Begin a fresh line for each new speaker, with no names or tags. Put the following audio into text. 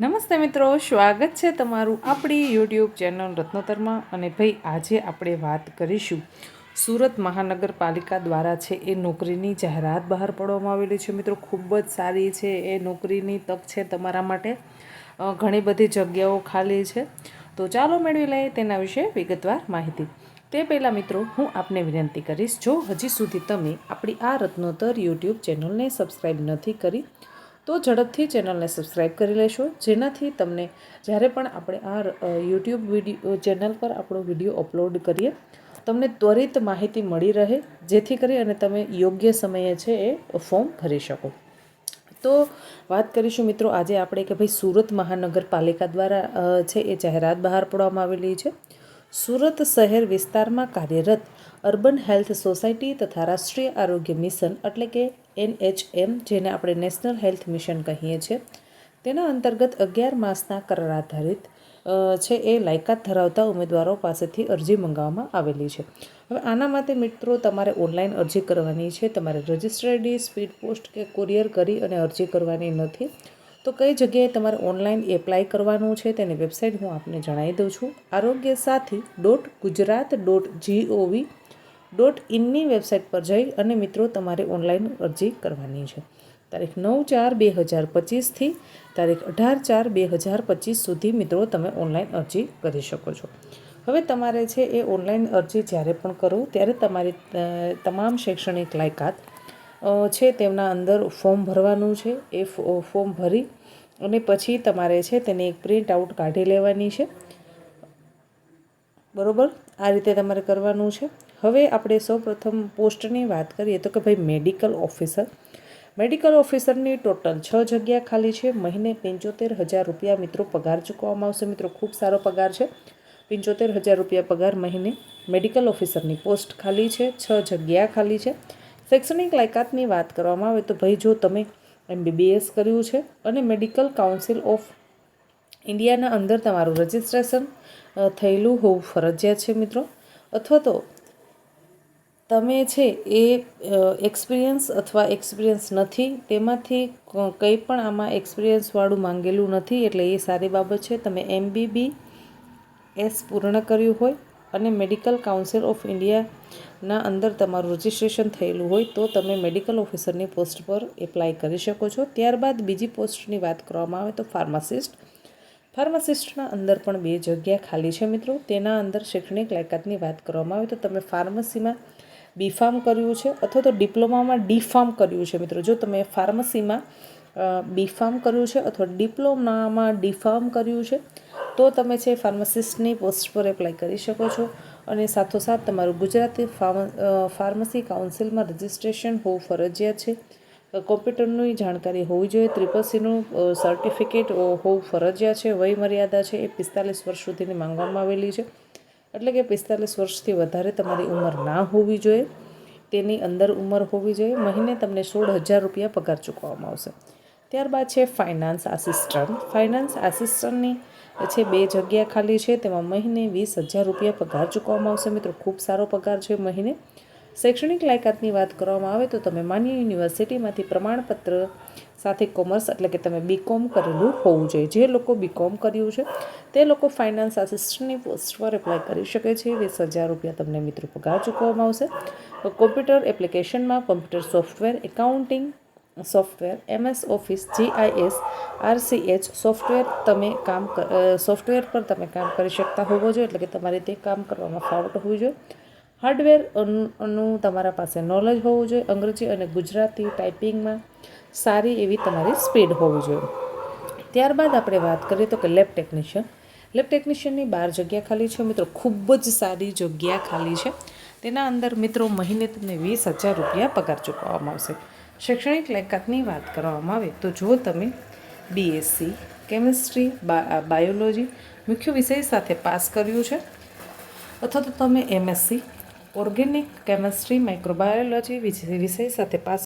નમસ્તે મિત્રો, સ્વાગત છે તમારું આપણી યુટ્યુબ ચેનલ રત્નોતરમાં અને ભાઈ, આજે આપણે વાત કરીશું સુરત મહાનગરપાલિકા દ્વારા છે એ નોકરીની જાહેરાત બહાર પાડવામાં આવેલી છે. મિત્રો, ખૂબ જ સારી છે એ નોકરીની તક છે તમારા માટે. ઘણી બધી જગ્યાઓ ખાલી છે. તો ચાલો મેળવી લઈએ તેના વિશે વિગતવાર માહિતી. તે પહેલાં મિત્રો, હું આપને વિનંતી કરીશ, જો હજી સુધી તમે આપણી આ રત્નોતર યુટ્યુબ ચેનલને સબસ્ક્રાઈબ નથી કરી તો ઝડપથી ચેનલને સબસ્ક્રાઈબ કરી લેશો. જેનાથી તમને જ્યારે પણ આપણે આ યુટ્યુબ વીડિયો, ચેનલ પર આપણો વીડિયો અપલોડ કરીએ, તમને ત્વરિત માહિતી મળી રહે, જેથી કરી અને તમે યોગ્ય સમયે છે એ ફોર્મ ભરી શકો. તો વાત કરીશું મિત્રો આજે આપણે કે ભાઈ સુરત મહાનગરપાલિકા દ્વારા છે એ જાહેરાત બહાર પાડવામાં આવેલી છે. સુરત શહેર વિસ્તારમાં કાર્યરત અર્બન હેલ્થ સોસાયટી તથા રાષ્ટ્રીય આરોગ્ય મિશન એટલે કે એનએચએમ, જેને આપણે નેશનલ હેલ્થ મિશન કહીએ છીએ, તેના અંતર્ગત અગિયાર માસના કરાર આધારિત છે એ લાયકાત ધરાવતા ઉમેદવારો પાસેથી અરજી મંગાવવામાં આવેલી છે. હવે આના માટે મિત્રો તમારે ઓનલાઈન અરજી કરવાની છે. તમારે રજિસ્ટર્ડ સ્પીડ પોસ્ટ કે કુરિયર કરી અને અરજી કરવાની નથી. તો કઈ જગ્યાએ તમારે ઓનલાઈન એપ્લાય કરવાનું છે તેની વેબસાઇટ હું આપને જણાવી દઉં છું. Arogya Sathi dot Gujarat dot GOV dot ઇનની website પર જઈ અને મિત્રો તમારે ઓનલાઈન અરજી કરવાની છે. તારીખ નવ ચાર બે હજાર પચીસથી તારીખ અઢાર ચાર બે હજાર પચીસ સુધી મિત્રો તમે ઓનલાઈન અરજી કરી શકો છો. હવે તમારે છે એ ઓનલાઈન અરજી જ્યારે પણ કરો ત્યારે તમારી તમામ શૈક્ષણિક લાયકાત છે, તેમના અંદર ફોર્મ ભરવાનું છે. એ ફોર્મ ભરી અને પછી તમારે છે, તેને એક પ્રિન્ટ આઉટ કાઢી લેવાની છે. બરોબર? આ રીતે તમારે કરવાનું છે. હવે આપણે સૌપ્રથમ પોસ્ટની વાત કરીએ તો કે ભાઈ મેડિકલ ઓફિસર. મેડિકલ ઓફિસરની ટોટલ છ જગ્યા ખાલી છે. મહિને પંચોતેર હજાર રૂપિયા મિત્રો પગાર ચૂકવવામાં આવશે. મિત્રો, ખૂબ સારો પગાર છે. પંચોતેર હજાર રૂપિયા પગાર મહિને મેડિકલ ઓફિસરની પોસ્ટ ખાલી છે. છ જગ્યા ખાલી છે. શૈક્ષણિક લાયકાતની વાત કરવામાં આવે તો ભાઈ, જો તમે એમબીબીએસ કર્યું છે અને મેડિકલ કાઉન્સિલ ઓફ ઇન્ડિયાના અંદર તમારું રજિસ્ટ્રેશન થયેલું હોવું ફરજિયાત છે મિત્રો. અથવા તો તમે છે એ એક્સપિરિયન્સ અથવા એક્સપિરિયન્સ નથી, તેમાંથી કંઈ પણ આમાં એક્સપિરિયન્સવાળું માંગેલું નથી, એટલે એ સારી બાબત છે. તમે એમબીબી એસ પૂર્ણ કર્યું હોય અને મેડિકલ કાઉન્સિલ ઓફ ઇન્ડિયાના અંદર તમારું રજિસ્ટ્રેશન થયેલું હોય તો તમે મેડિકલ ઓફિસરની પોસ્ટ પર એપ્લાય કરી શકો છો. ત્યારબાદ બીજી પોસ્ટની વાત કરવામાં આવે તો ફાર્માસિસ્ટ. ફાર્માસિસ્ટના અંદર પણ બે જગ્યા ખાલી છે મિત્રો. તેના અંદર શૈક્ષણિક લાયકાતની વાત કરવામાં આવે તો તમે ફાર્મસીમાં બી ફાર્મ કર્યું છે અથવા તો ડિપ્લોમામાં ડી ફાર્મ કર્યું છે મિત્રો. જો તમે ફાર્મસીમાં બી ફાર્મ કર્યું છે અથવા ડિપ્લોમામાં ડી ફાર્મ કર્યું છે તો તમે છે ફાર્માસિસ્ટની પોસ્ટ પર એપ્લાય કરી શકો છો અને સાથોસાથ તમારું ગુજરાતી ફાર્મ ફાર્મસી કાઉન્સિલમાં રજિસ્ટ્રેશન હોવું ફરજિયાત છે. કોમ્પ્યુટરની જાણકારી હોવી જોઈએ, ત્રિપલ સીનું સર્ટિફિકેટ હોવું ફરજિયાત છે વય મર્યાદા છે, એ પિસ્તાલીસ વર્ષ સુધીની માંગવામાં આવેલી છે. એટલે કે પિસ્તાલીસ વર્ષથી વધારે તમારી ઉંમર ના હોવી જોઈએ. તેની અંદર ઉંમર હોવી જોઈએ. મહિને તમને સોળ હજાર રૂપિયા પગાર ચૂકવવામાં આવશે. ત્યારબાદ છે ફાઇનાન્સ આસિસ્ટન્ટ. ફાઇનાન્સ આસિસ્ટન્ટની છે બે જગ્યા ખાલી છે, તેમાં મહિને વીસ હજાર રૂપિયા પગાર ચૂકવવામાં આવશે. મિત્રો, ખૂબ સારો પગાર છે મહિને. શૈક્ષણિક લાયકાતની વાત કરવામાં આવે તો તમે માન્ય યુનિવર્સિટીમાંથી પ્રમાણપત્ર સાથે કોમર્સ એટલે કે તમે બીકોમ કરેલું હોવું જોઈએ. જે લોકો બીકોમ કર્યું છે, તે લોકો ફાઇનાન્સ આસિસ્ટન્ટની પોસ્ટ પર એપ્લાય કરી શકે છે. વીસ હજાર રૂપિયા તમને મિત્રો પગાર ચૂકવવામાં આવશે. કોમ્પ્યુટર એપ્લિકેશનમાં computer software, accounting software MS office, GIS, RCH software તમે કામ સોફ્ટવેર પર તમે કામ કરી શકતા હોવો જોઈએ, એટલે કે તમારે તે કામ કરવામાં ફાવટ હોવી જોઈએ. હાર્ડવેર અન- તમારા પાસે નોલેજ હોવું જોઈએ, અંગ્રેજી અને ગુજરાતી ટાઈપિંગમાં સારી એવી તમારી સ્પીડ હોવી જોઈએ. ત્યારબાદ આપણે વાત કરીએ તો કે લેબ ટેકનિશિયન. લેબ ટેકનિશિયનની બાર જગ્યા ખાલી છે, મિત્રો, ખૂબ જ સારી જગ્યા ખાલી છે. તેના અંદર મિત્રો મહિને તમને વીસ હજાર રૂપિયા પગાર ચૂકવવામાં આવશે. શૈક્ષણિક લાયકાતની વાત કરવામાં આવે તો જો તમે બીએસસી કેમિસ્ટ્રી બાયોલોજી મુખ્ય વિષય સાથે પાસ કર્યું છે. અથવા તો તમે એમએસસી ઓર્ગેનિક કેમિસ્ટ્રી માઇક્રોબાયોલોજી વિષય સાથે પાસ